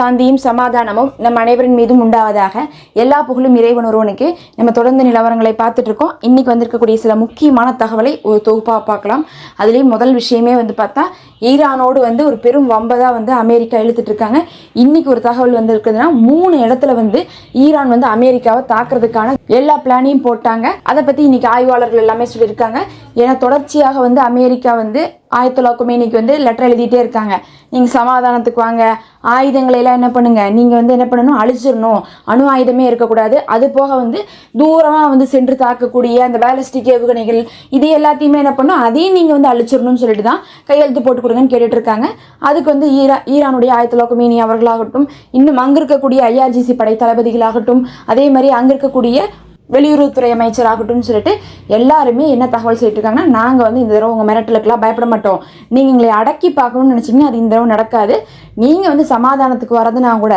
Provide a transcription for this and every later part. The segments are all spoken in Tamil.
சாந்தியும் சமாதானமும் நம் அனைவரின் மீதும் உண்டாவதாக எல்லா புகழும் இறைவன் ஒருவனுக்கு நம்ம தொடர்ந்து நிலவரங்களை பார்த்துட்டு இருக்கோம் இன்னைக்கு வந்திருக்கக்கூடிய சில முக்கியமான தகவலை ஒரு தொகுப்பாக பார்க்கலாம். அதுலேயும் முதல் விஷயமே வந்து பார்த்தா ஈரானோடு வந்து ஒரு பெரும் வம்பதாக வந்து அமெரிக்கா இழுத்துட்டு இருக்காங்க இன்னைக்கு ஒரு தகவல் வந்து இருக்குதுன்னா மூணு இடத்துல வந்து ஈரான் வந்து அமெரிக்காவை தாக்குறதுக்கான எல்லா பிளானையும் போட்டாங்க. அதை பற்றி இன்னைக்கு ஆய்வாளர்கள் எல்லாமே சொல்லியிருக்காங்க. ஏன்னா தொடர்ச்சியாக வந்து அமெரிக்கா வந்து ஆயத்துல்லா குமேனிக்கு வந்து லெட்டர் எழுதிட்டே இருக்காங்க. நீங்கள் சமாதானத்துக்கு வாங்க. ஆயுதங்களை எல்லாம் என்ன பண்ணுங்கள் நீங்கள் வந்து என்ன பண்ணணும்? அழிச்சிடணும். அணு ஆயுதமே இருக்கக்கூடாது. அது போக வந்து தூரமாக வந்து சென்று தாக்கக்கூடிய அந்த பேலஸ்டிக் ஏவுகணைகள் இது எல்லாத்தையுமே என்ன பண்ணணும்? அதையும் நீங்கள் வந்து அழிச்சிடணும்னு சொல்லிட்டு தான் கையெழுத்து போட்டு கொடுங்கன்னு கேட்டுட்ருக்காங்க அதுக்கு வந்து ஈரா ஈரானுடைய ஆயத்துல்லா அவர்களாகட்டும் இன்னும் அங்கே இருக்கக்கூடிய ஐஆர்ஜிசி படை தளபதிகளாகட்டும் அதே மாதிரி அங்கே இருக்கக்கூடிய வெளியுறவுத்துறை ஆகட்டும்னு சொல்லிட்டு எல்லாருமே என்ன தகவல் சொல்லிட்டு இருக்காங்கன்னா நாங்கள் வந்து இந்த தடவை உங்கள் மிரட்டலுக்கெல்லாம் பயப்பட மாட்டோம். நீங்கள் எங்களை அடக்கி பார்க்கணும்னு நினச்சிங்கன்னா அது இந்த தடவை நடக்காது. நீங்கள் வந்து சமாதானத்துக்கு வரதுனா கூட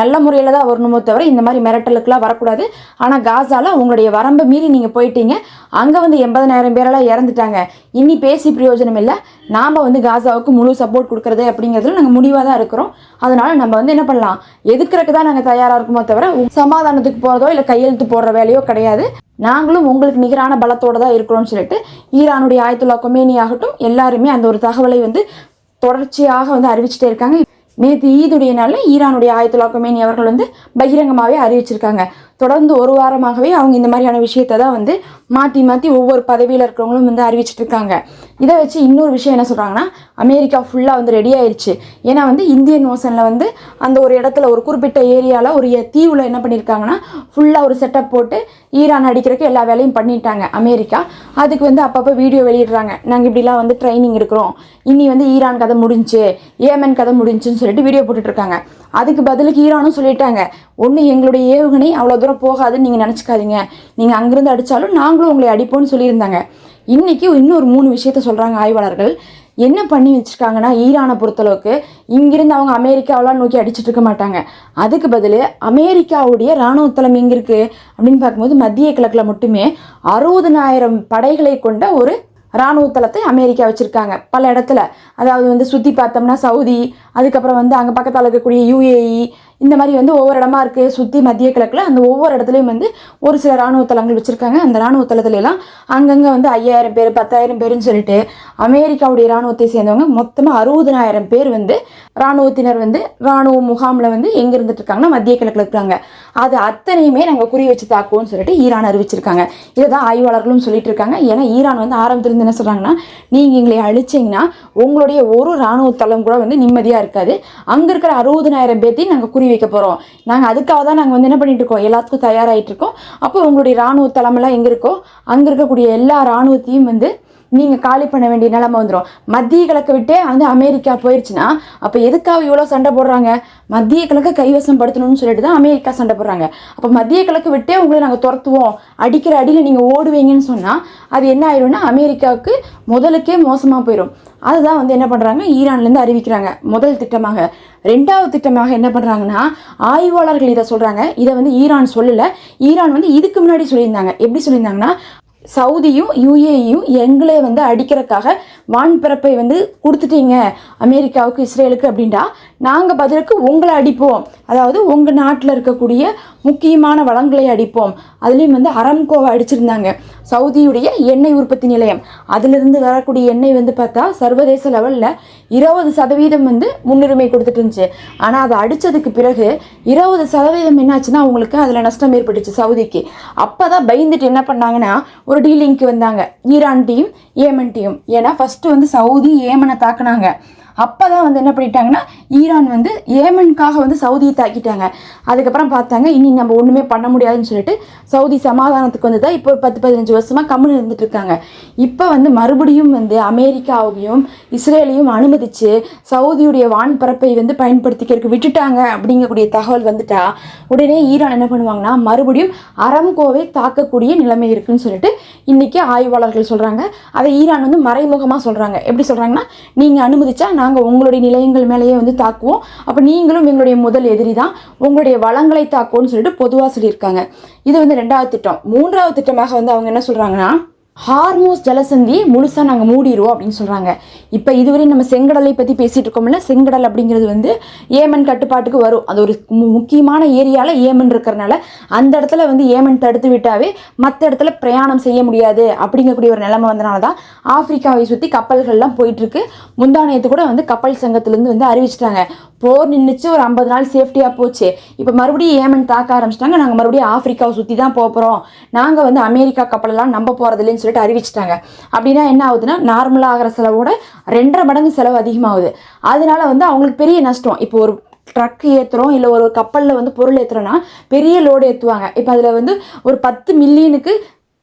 நல்ல முறையில் தான் வரணுமோ தவிர இந்த மாதிரி மிரட்டலுக்கெல்லாம் வரக்கூடாது. ஆனால் காசால உங்களுடைய வரம்பை மீறி நீங்கள் போயிட்டீங்க. அங்கே வந்து எண்பதனாயிரம் பேரெல்லாம் இறந்துட்டாங்க. இனி பேசி பிரயோஜனம் இல்லை. நாம் வந்து காசாவுக்கு முழு சப்போர்ட் கொடுக்குறது அப்படிங்கிறதுல நாங்கள் முடிவாக தான் இருக்கிறோம். அதனால் நம்ம வந்து என்ன பண்ணலாம்? எதுக்குறதுக்கு தான் நாங்கள் தயாராக இருக்குமோ தவிர சமாதானத்துக்கு போகிறதோ இல்லை கையெழுத்து போடுற வேலையோ கிடையாது. நாங்களும் உங்களுக்கு நிகரான பலத்தோடு தான் இருக்கிறோம்னு சொல்லிட்டு ஈரானுடைய ஆயத்துல்லா கொமேனி ஆகட்டும் எல்லாருமே அந்த ஒரு தகவலை வந்து தொடர்ச்சியாக வந்து அறிவிச்சிட்டே இருக்காங்க. நேற்று ஈதுடைய நாளில் ஈரானுடைய ஆயத்துல்லா கொமேனி அவர்கள் வந்து பகிரங்கமாகவே அறிவிச்சிருக்காங்க. தொடர்ந்து ஒரு வாரமாகவே அவங்க இந்த மாதிரியான விஷயத்தை தான் வந்து மாற்றி மாற்றி ஒவ்வொரு பதவியில் இருக்கிறவங்களும் வந்து அறிவிச்சிட்டு இருக்காங்க. இதை வச்சு இன்னொரு விஷயம் என்ன சொல்கிறாங்கன்னா அமெரிக்கா ஃபுல்லாக வந்து ரெடி ஆயிடுச்சு ஏன்னா வந்து இந்தியன் ஓசனில் வந்து அந்த ஒரு இடத்துல ஒரு குறிப்பிட்ட ஏரியாவில் ஒரு தீவில் என்ன பண்ணியிருக்காங்கன்னா ஃபுல்லாக ஒரு செட்டப் போட்டு ஈரான் அடிக்கிறதுக்கு எல்லா வேலையும் பண்ணிட்டாங்க அமெரிக்கா. அதுக்கு வந்து அப்பப்போ வீடியோ வெளியிடுறாங்க. நாங்கள் இப்படிலாம் வந்து ட்ரைனிங் எடுக்கிறோம் இனி வந்து ஈரான் கதை முடிஞ்சு ஏமன் கதை முடிஞ்சுன்னு சொல்லிட்டு வீடியோ போட்டுட்ருக்காங்க அதுக்கு பதிலுக்கு ஈரானும் சொல்லிட்டாங்க. ஒன்று எங்களுடைய ஏவுகணை அவ்வளோ தூரம் போகாதுன்னு நீங்கள் நினச்சிக்காதீங்க. நீங்கள் அங்கேருந்து அடித்தாலும் நாங்களும் உங்களை அடிப்போம்னு சொல்லியிருந்தாங்க. இன்றைக்கி இன்னொரு மூணு விஷயத்த சொல்கிறாங்க ஆய்வாளர்கள். என்ன பண்ணி வச்சுருக்காங்கன்னா ஈரானை பொறுத்தளவுக்கு இங்கிருந்து அவங்க அமெரிக்காவெலாம் நோக்கி அடிச்சுட்டு இருக்க மாட்டாங்க. அதுக்கு பதில் அமெரிக்காவுடைய இராணுவ தளம் எங்கே இருக்குது அப்படின்னு பார்க்கும்போது மத்திய கிழக்கில் மட்டுமே அறுபதனாயிரம் படைகளை கொண்ட ஒரு இராணுவ தளத்தை அமெரிக்கா வச்சுருக்காங்க. பல இடத்துல. அதாவது வந்து சுற்றி பார்த்தோம்னா சவுதி அதுக்கப்புறம் வந்து அங்கே பக்கத்தில் இருக்கக்கூடிய யுஏஇ இந்த மாதிரி வந்து ஒவ்வொரு இடமா இருக்குது சுற்றி மத்திய கிழக்கில் அந்த ஒவ்வொரு இடத்துலையும் வந்து ஒரு சில இராணுவ தளங்கள் வச்சுருக்காங்க. அந்த இராணுவ தளத்துலலாம் அங்கங்கே வந்து ஐயாயிரம் பேர் பத்தாயிரம் பேருன்னு சொல்லிட்டு அமெரிக்காவுடைய இராணுவத்தை சேர்ந்தவங்க மொத்தமாக அறுபதனாயிரம் பேர் வந்து இராணுவத்தினர் வந்து இராணுவ முகாமில் வந்து எங்கே இருந்துட்டு இருக்காங்கன்னா மத்திய கிழக்கில் இருக்காங்க. அது அத்தனையுமே நாங்கள் குறி வச்சு தாக்குவோம்னு சொல்லிட்டு ஈரான் அறிவிச்சிருக்காங்க. இதை தான் ஆய்வாளர்களும் சொல்லிட்டு இருக்காங்க. ஏன்னா ஈரான் வந்து ஆரம்பத்திலிருந்து என்ன சொல்கிறாங்கன்னா நீங்கள் எங்களை அழிச்சிங்கன்னா உங்களுடைய ஒரு இராணுவ தளம் கூட வந்து நிம்மதியாக இருக்காது. அங்கே இருக்கிற அறுபதனாயிரம் பேர்த்தையும் நாங்கள் குறி வைக்க போகிறோம் நாங்கள் அதுக்காக தான் நாங்கள் வந்து என்ன பண்ணிட்டு இருக்கோம்? எல்லாத்துக்கும் தயாராகிட்டு இருக்கோம் அப்போ உங்களுடைய இராணுவ தளமெல்லாம் எங்கே இருக்கோ அங்கே இருக்கக்கூடிய எல்லா இராணுவத்தையும் வந்து நீங்கள் காலி பண்ண வேண்டிய நிலைமை வந்துடும் மத்திய கிழக்கு விட்டே வந்து அமெரிக்கா போயிடுச்சுன்னா அப்போ எதுக்காக இவ்வளோ சண்டை போடுறாங்க? மத்திய கிழக்கு கைவசம் படுத்தணும்னு சொல்லிட்டு தான் அமெரிக்கா சண்டை போடுறாங்க. அப்போ மத்திய கிழக்கு விட்டே உங்களை நாங்கள் துரத்துவோம். அடிக்கிற அடியில் நீங்கள் ஓடுவீங்கன்னு சொன்னால் அது என்ன ஆயிரும்னா அமெரிக்காவுக்கு முதலுக்கே மோசமாக போயிடும் அதுதான் வந்து என்ன பண்ணுறாங்க ஈரான்லேருந்து அறிவிக்கிறாங்க. முதல் திட்டமாக. ரெண்டாவது திட்டமாக என்ன பண்ணுறாங்கன்னா ஆய்வாளர்கள் இதை சொல்கிறாங்க இதை வந்து ஈரான் சொல்லலை. ஈரான் வந்து இதுக்கு முன்னாடி சொல்லியிருந்தாங்க. எப்படி சொல்லியிருந்தாங்கன்னா சவுதியும் யூஏயும் எங்களே வந்து அடிக்கிறதுக்காக வான்பிறப்பை வந்து கொடுத்துட்டீங்க. அமெரிக்காவுக்கு இஸ்ரேலுக்கு அப்படின்டா நாங்கள் பதிலுக்கு உங்களை அடிப்போம். அதாவது உங்கள் நாட்டில் இருக்கக்கூடிய முக்கியமான வளங்களை அடிப்போம். அதுலேயும் வந்து அரம்கோவை அடிச்சிருந்தாங்க. சவுதியுடைய எண்ணெய் உற்பத்தி நிலையம். அதிலிருந்து வரக்கூடிய எண்ணெய் வந்து பார்த்தா சர்வதேச லெவலில் இருபது சதவீதம் வந்து முன்னுரிமை கொடுத்துட்டு இருந்துச்சு. ஆனால் அதை அடித்ததுக்கு பிறகு இருபது சதவீதம் என்னாச்சுன்னா அவங்களுக்கு அதில் நஷ்டம் ஏற்பட்டுச்சு சவுதிக்கு. அப்போ தான் பயந்துட்டு என்ன பண்ணாங்கன்னா ஒரு டீலிங்க்கு வந்தாங்க. ஈரான் டீம் ஏமன் டீம் ஏன்னா ஃபஸ்ட்டு வந்து சவுதி ஏமனை தாக்குனாங்க. அப்போ தான் வந்து என்ன பண்ணிட்டாங்கன்னா ஈரான் வந்து ஏமனுக்காக வந்து சவுதியை தாக்கிட்டாங்க. அதுக்கப்புறம் பார்த்தாங்க இனி நம்ம ஒன்றுமே பண்ண முடியாதுன்னு சொல்லிட்டு சவுதி சமாதானத்துக்கு வந்து தான் இப்போ ஒரு பத்து பதினஞ்சு வருஷமாக கம்முன்னு இருந்துட்டு இருக்காங்க. இப்போ வந்து மறுபடியும் வந்து அமெரிக்காவையும் இஸ்ரேலையும் அனுமதித்து சவுதியுடைய வான்பரப்பை வந்து பயன்படுத்திக்கிறதுக்கு விட்டுட்டாங்க அப்படிங்கக்கூடிய தகவல் வந்துட்டா உடனே ஈரான் என்ன பண்ணுவாங்கன்னா மறுபடியும் அரம்கோவை தாக்கக்கூடிய நிலைமை இருக்குன்னு சொல்லிட்டு இன்றைக்கி ஆய்வாளர்கள் சொல்கிறாங்க அதை ஈரான் வந்து மறைமுகமாக சொல்கிறாங்க எப்படி சொல்கிறாங்கன்னா நீங்கள் அனுமதிச்சா நாங்கள் உங்களுடைய நிலையங்கள் மேலேயே வந்து தாக்குவோம். அப்போ நீங்களும் எங்களுடைய முதல் எதிரி தான். உங்களுடைய வளங்களை தாக்குவோம்னு சொல்லிட்டு பொதுவாக சொல்லியிருக்காங்க. இது வந்து ரெண்டாவது திட்டம். மூன்றாவது திட்டமாக வந்து அவங்க என்ன சொல்கிறாங்கன்னா ஹார்மோஸ் ஜலசந்தி முழுசாக நாங்கள் மூடிடுவோம் அப்படின்னு சொல்கிறாங்க இப்போ இதுவரை நம்ம செங்கடலை பற்றி பேசிகிட்டு இருக்கோம்ல செங்கடல் அப்படிங்கிறது வந்து ஏமன் கட்டுப்பாட்டுக்கு வரும். அது ஒரு மு- முக்கியமான ஏரியாவில் ஏமன் இருக்கிறனால அந்த இடத்துல வந்து ஏமன் தடுத்து விட்டாவே மற்ற இடத்துல பிரயாணம் செய்ய முடியாது அப்படிங்கக்கூடிய ஒரு நிலைமை வந்தனால தான் ஆப்பிரிக்காவை சுற்றி கப்பல்கள்லாம் போயிட்டுருக்கு. முந்தானயத்து கூட வந்து கப்பல் சங்கத்துலேருந்து வந்து அறிவிச்சிட்டாங்க. போர் நின்றுச்சு ஒரு ஐம்பது நாள் சேஃப்டியாக போச்சு. இப்போ மறுபடியும் ஏமன் தாக்க ஆரம்பிச்சிட்டாங்க. நாங்கள் மறுபடியும் ஆப்பிரிக்காவை சுற்றி தான் போகிறோம் நாங்கள் வந்து அமெரிக்கா கப்பலெல்லாம் நம்ப போகிறதில்லைன்னு சொல்லிட்டு அறிவிச்சிட்டாங்க. அப்படின்னா என்ன ஆகுதுன்னா நார்மலாக ஆகிற செலவோட ரெண்டரை மடங்கு செலவு அதிகமாகுது. அதனால வந்து அவங்களுக்கு பெரிய நஷ்டம். இப்போ ஒரு ட்ரக் ஏற்றுறோம் இல்லை ஒரு கப்பலில் வந்து பொருள் ஏற்றுறோன்னா பெரிய லோடு ஏற்றுவாங்க இப்போ அதில் வந்து ஒரு பத்து மில்லியனுக்கு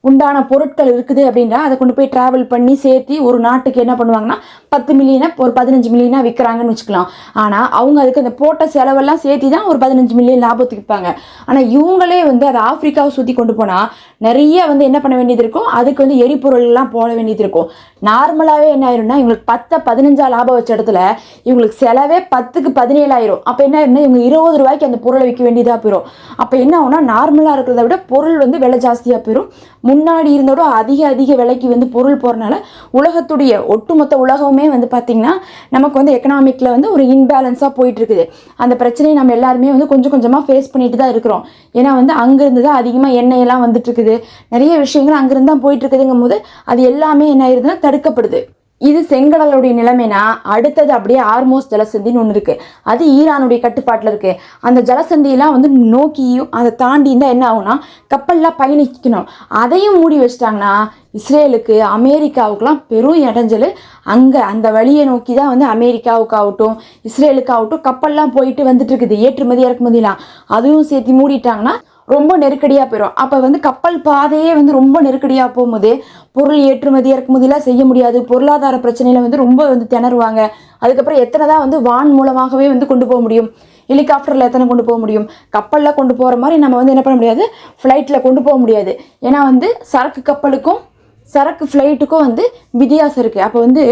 உண்டான பொருட்கள் இருக்குது அப்படின்னா அதை கொண்டு போய் ட்ராவல் பண்ணி சேர்த்து ஒரு நாட்டுக்கு என்ன பண்ணுவாங்கன்னா பத்து மில்லியனை ஒரு பதினஞ்சு மில்லியனாக விற்கிறாங்கன்னு வச்சுக்கலாம். ஆனால் அவங்க அதுக்கு அந்த போட்ட செலவெல்லாம் சேர்த்து தான் ஒரு பதினஞ்சு மில்லியன் லாபத்துக்கு விற்பாங்க. ஆனால் இவங்களே வந்து அதை ஆப்பிரிக்காவை சுற்றி கொண்டு போனால் நிறைய வந்து என்ன பண்ண வேண்டியது இருக்கும்? அதுக்கு வந்து எரிபொருள்லாம் போட வேண்டியது இருக்கும். நார்மலாகவே என்ன ஆயிரும்னா இவங்களுக்கு பத்தை பதினஞ்சா லாபம் வச்ச இடத்துல இவங்களுக்கு செலவே பத்துக்கு பதினேழாயிரம். அப்போ என்ன ஆயிரும்னா இவங்க இருபது ரூபாய்க்கு அந்த பொருளை விற்க வேண்டியதாக போயிடும் அப்போ என்ன ஆகும்னா நார்மலாக இருக்கிறத விட பொருள் வந்து விலை ஜாஸ்தியாக போயிடும் முன்னாடி இருந்தோட அதிக அதிக விலைக்கு வந்து பொருள் போகிறனால உலகத்துடைய ஒட்டுமொத்த உலகமே வந்து பார்த்திங்கன்னா நமக்கு வந்து எக்கனாமிக்கில் வந்து ஒரு இன்பேலன்ஸாக போயிட்டுருக்குது. அந்த பிரச்சனையை நம்ம எல்லாருமே வந்து கொஞ்சம் கொஞ்சமாக ஃபேஸ் பண்ணிட்டு தான் இருக்கிறோம். ஏன்னா வந்து அங்கேருந்து தான் அதிகமாக எண்ணெயெல்லாம் வந்துட்டுருக்குது. நிறைய விஷயங்கள் அங்கேருந்து தான் போயிட்டுருக்குதுங்கும் போது அது எல்லாமே என்ன ஆயிருதுன்னா தடுக்கப்படுது. இது செங்கடலுடைய நிலைமைனா அடுத்தது அப்படியே ஆர்மோஸ் ஜலசந்தின்னு ஒன்று இருக்குது அது ஈரானுடைய கட்டுப்பாட்டில் இருக்குது அந்த ஜலசந்தியெல்லாம் வந்து நோக்கியும் அதை தாண்டி இருந்தால் என்ன ஆகும்னா கப்பல்லாம் பயணிக்கணும். அதையும் மூடி வச்சிட்டாங்கன்னா இஸ்ரேலுக்கு அமெரிக்காவுக்கெலாம் பெரும் இடைஞ்சல். அங்கே அந்த வழியை நோக்கி தான் வந்து அமெரிக்காவுக்காகட்டும் இஸ்ரேலுக்காகட்டும் கப்பல்லாம் போயிட்டு வந்துட்டு இருக்குது. ஏற்றுமதி இறக்குமதிலாம் அதுவும் சேர்த்து மூடிட்டாங்கன்னா ரொம்ப நெருக்கடியாக போயிடும் அப்போ வந்து கப்பல் பாதையே வந்து ரொம்ப நெருக்கடியாக போகும்போது பொருள் ஏற்றுமதி இறக்குமதிலாம் செய்ய முடியாது. பொருளாதார பிரச்சனையில் வந்து ரொம்ப வந்து திணறுவாங்க. அதுக்கப்புறம் எத்தனை தான் வந்து வான் மூலமாகவே வந்து கொண்டு போக முடியும்? ஹெலிகாப்டரில் எத்தனை கொண்டு போக முடியும்? கப்பலில் கொண்டு போகிற மாதிரி நம்ம வந்து என்ன பண்ண முடியாது? ஃப்ளைட்டில் கொண்டு போக முடியாது. ஏன்னா வந்து சரக்கு கப்பலுக்கும் சரக்கு ஃப்ளைட்டுக்கும் வந்து வித்தியாசம் இருக்குது அப்போ வந்து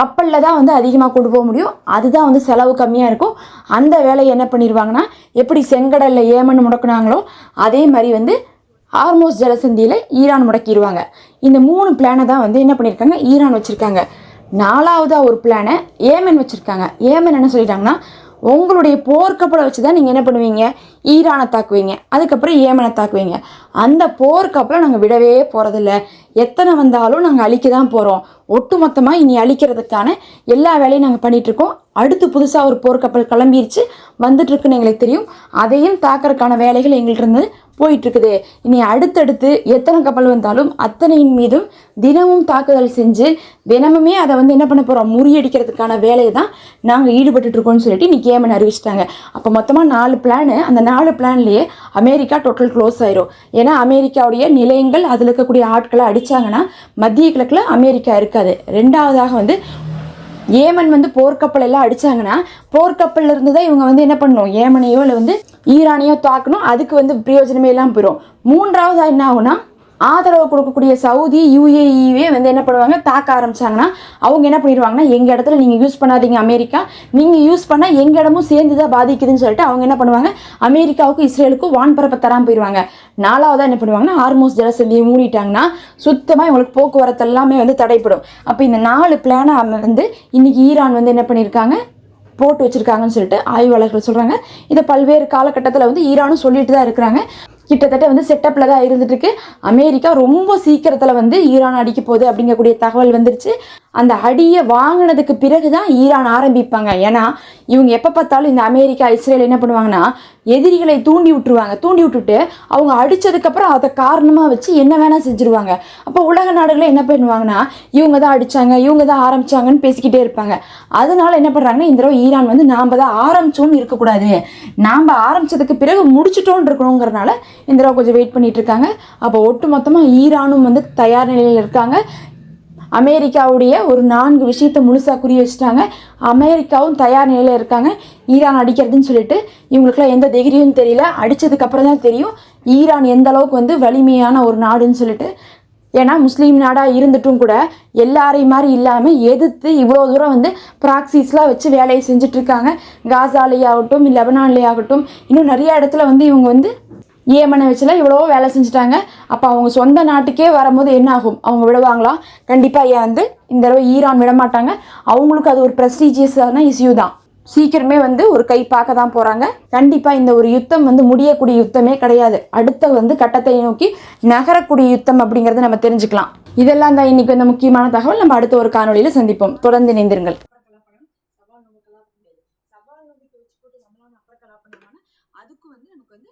கப்பலில் தான் வந்து அதிகமாக கொண்டு போக முடியும். அதுதான் வந்து செலவு கம்மியாக இருக்கும். அந்த வேலையை என்ன பண்ணிடுவாங்கன்னா எப்படி செங்கடலில் ஏமன் முடக்குனாங்களோ அதே மாதிரி வந்து ஆர்மோஸ் ஜலசந்தியில் ஈரான் முடக்கிடுவாங்க இந்த மூணு பிளானை தான் வந்து என்ன பண்ணியிருக்காங்க ஈரான் வச்சுருக்காங்க. நாலாவதாக ஒரு பிளானை ஏமன் வச்சுருக்காங்க. ஏமன் என்ன சொல்லிட்டாங்கன்னா உங்களுடைய போர்க்கப்பலை வச்சு தான் நீங்கள் என்ன பண்ணுவீங்க? ஈரானை தாக்குவீங்க அதுக்கப்புறம் ஏமனை தாக்குவீங்க. அந்த போர்க்கப்பலை நாங்கள் விடவே போகிறதில்ல எத்தனை வந்தாலும் நாங்கள் அழிக்க தான் போகிறோம் ஒட்டுமொத்தமாக இனி அழிக்கிறதுக்கான எல்லா வேலையும் நாங்கள் பண்ணிகிட்ருக்கோம் அடுத்து புதுசாக ஒரு போர்க்கப்பல் கிளம்பிருச்சு வந்துட்டுருக்குன்னு எங்களுக்கு தெரியும். அதையும் தாக்கிறதுக்கான வேலைகள் எங்கள்கிட்ட இருந்து போயிட்டுருக்குது. இனி அடுத்தடுத்து எத்தனை கப்பல் வந்தாலும் அத்தனையின் மீதும் தினமும் தாக்குதல் செஞ்சு தினமுமே அதை வந்து என்ன பண்ண போகிறோம் முறியடிக்கிறதுக்கான வேலையை தான் நாங்கள் ஈடுபட்டுட்டு இருக்கோம்னு சொல்லிட்டு இன்னைக்கு ஏமன் அறிவிச்சிட்டாங்க. அப்போ மொத்தமாக நாலு பிளானு அந்த நாலு பிளான்லேயே அமெரிக்கா டோட்டல் க்ளோஸ் ஆயிரும். ஏன்னா அமெரிக்காவுடைய நிலையங்கள் அதில் இருக்கக்கூடிய ஆட்களை அடித்தாங்கன்னா மத்திய கிழக்கில் அமெரிக்கா இருக்காது. ரெண்டாவதாக வந்து ஏமன் வந்து போர்க்கப்பல் எல்லாம் அடிச்சாங்கன்னா போர்க்கப்பல்ல இருந்து தான் இவங்க வந்து என்ன பண்ணணும்? ஏமனையோ இல்லை வந்து ஈரானையோ தாக்கணும். அதுக்கு வந்து பிரயோஜனமே எல்லாம் போயிடும் மூன்றாவது என்ன ஆகுனா ஆதரவு கொடுக்கக்கூடிய சவுதி யுஏஇவே வந்து என்ன பண்ணுவாங்க? தாக்க ஆரம்பிச்சாங்கன்னா அவங்க என்ன பண்ணிடுவாங்கன்னா எங்கள் இடத்துல நீங்கள் யூஸ் பண்ணாதீங்க அமெரிக்கா. நீங்கள் யூஸ் பண்ணால் எங்கள் இடமும் சேர்ந்து தான் பாதிக்குதுன்னு சொல்லிட்டு அவங்க என்ன பண்ணுவாங்க? அமெரிக்காவுக்கும் இஸ்ரேலுக்கும் வான்பரப்பை தராமல் போயிடுவாங்க. நாலாவதாக என்ன பண்ணுவாங்கன்னா ஹார்மோஸ் ஜலசந்தியை மூடிட்டாங்கன்னா சுத்தமாக இவங்களுக்கு போக்குவரத்து எல்லாமே வந்து தடைப்படும் அப்போ இந்த நாலு பிளானை வந்து இன்றைக்கி ஈரான் வந்து என்ன பண்ணியிருக்காங்க? போட்டு வச்சிருக்காங்கன்னு சொல்லிட்டு ஆய்வாளர்கள் சொல்கிறாங்க இதை பல்வேறு காலகட்டத்தில் வந்து ஈரானும் சொல்லிட்டு தான் இருக்கிறாங்க. கிட்டத்தட்ட வந்து செட்டப்பில் தான் இருந்துட்டு இருக்கு. அமெரிக்கா ரொம்ப சீக்கிரத்தில் வந்து ஈரான் அடிக்க போகுது அப்படிங்கக்கூடிய தகவல் வந்துருச்சு. அந்த அடியை வாங்கினதுக்கு பிறகு தான் ஈரான் ஆரம்பிப்பாங்க. ஏன்னா இவங்க எப்போ பார்த்தாலும் இந்த அமெரிக்கா இஸ்ரேல் என்ன பண்ணுவாங்கன்னா எதிரிகளை தூண்டி விட்டுருவாங்க. தூண்டி விட்டுட்டு அவங்க அடித்ததுக்கப்புறம் அதை காரணமாக வச்சு என்ன வேணால் செஞ்சுருவாங்க. அப்போ உலக நாடுகளில் என்ன பண்ணுவாங்கன்னா இவங்க தான் அடித்தாங்க இவங்க தான் ஆரம்பிச்சாங்கன்னு பேசிக்கிட்டே இருப்பாங்க. அதனால் என்ன பண்ணுறாங்கன்னா இந்த தடவை ஈரான் வந்து நாம் தான் ஆரம்பிச்சோன்னு இருக்கக்கூடாது. நாம் ஆரம்பிச்சதுக்கு பிறகு முடிச்சிட்டோன்னு இருக்கணுங்கிறனால இந்த தடவை கொஞ்சம் வெயிட் பண்ணிகிட்டு இருக்காங்க. அப்போ ஒட்டு மொத்தமாக ஈரானும் வந்து தயார் நிலையில் இருக்காங்க. அமெரிக்காவுடைய ஒரு நான்கு விஷயத்தை முழுசாக குறி வச்சுட்டாங்க. அமெரிக்காவும் தயார் நிலையில் இருக்காங்க. ஈரான் அடிக்கிறதுன்னு சொல்லிட்டு இவங்களுக்குலாம் எந்த தைரியமும் தெரியல. அடித்ததுக்கப்புறம் தான் தெரியும். ஈரான் எந்த அளவுக்கு வந்து வலிமையான ஒரு நாடுன்னு சொல்லிட்டு. ஏன்னா முஸ்லீம் நாடாக இருந்துட்டும் கூட எல்லாரையும் மாதிரி இல்லாமல் எதிர்த்து இவ்வளோ தூரம் வந்து ப்ராக்சிஸ்லாம் வச்சு வேலையை செஞ்சிட்ருக்காங்க காசாலேயாகட்டும் காசாலே ஆகட்டும் இன்னும் நிறைய இடத்துல வந்து இவங்க வந்து ஏமனை வச்சுலாம் இவ்வளோ வேலை செஞ்சுட்டாங்க. அப்போ அவங்க சொந்த நாட்டுக்கே வரும்போது என்ன ஆகும் அவங்க விடுவாங்களா? கண்டிப்பாக ஏன் வந்து இந்த தடவை ஈரான் விட மாட்டாங்க அவங்களுக்கு அது ஒரு ப்ரெஸ்டீஜியஸான இஷ்யூ தான். சீக்கிரமே வந்து ஒரு கை பார்க்க தான் போகிறாங்க கண்டிப்பாக இந்த ஒரு யுத்தம் வந்து முடியக்கூடிய யுத்தமே கிடையாது. அடுத்த வந்து கட்டத்தை நோக்கி நகரக்கூடிய யுத்தம் அப்படிங்கிறத நம்ம தெரிஞ்சுக்கலாம். இதெல்லாம் தான் இன்னைக்கு இந்த முக்கியமான தகவல். நம்ம அடுத்த ஒரு காணொலியில் சந்திப்போம். தொடர்ந்து இணைந்திருங்கள்.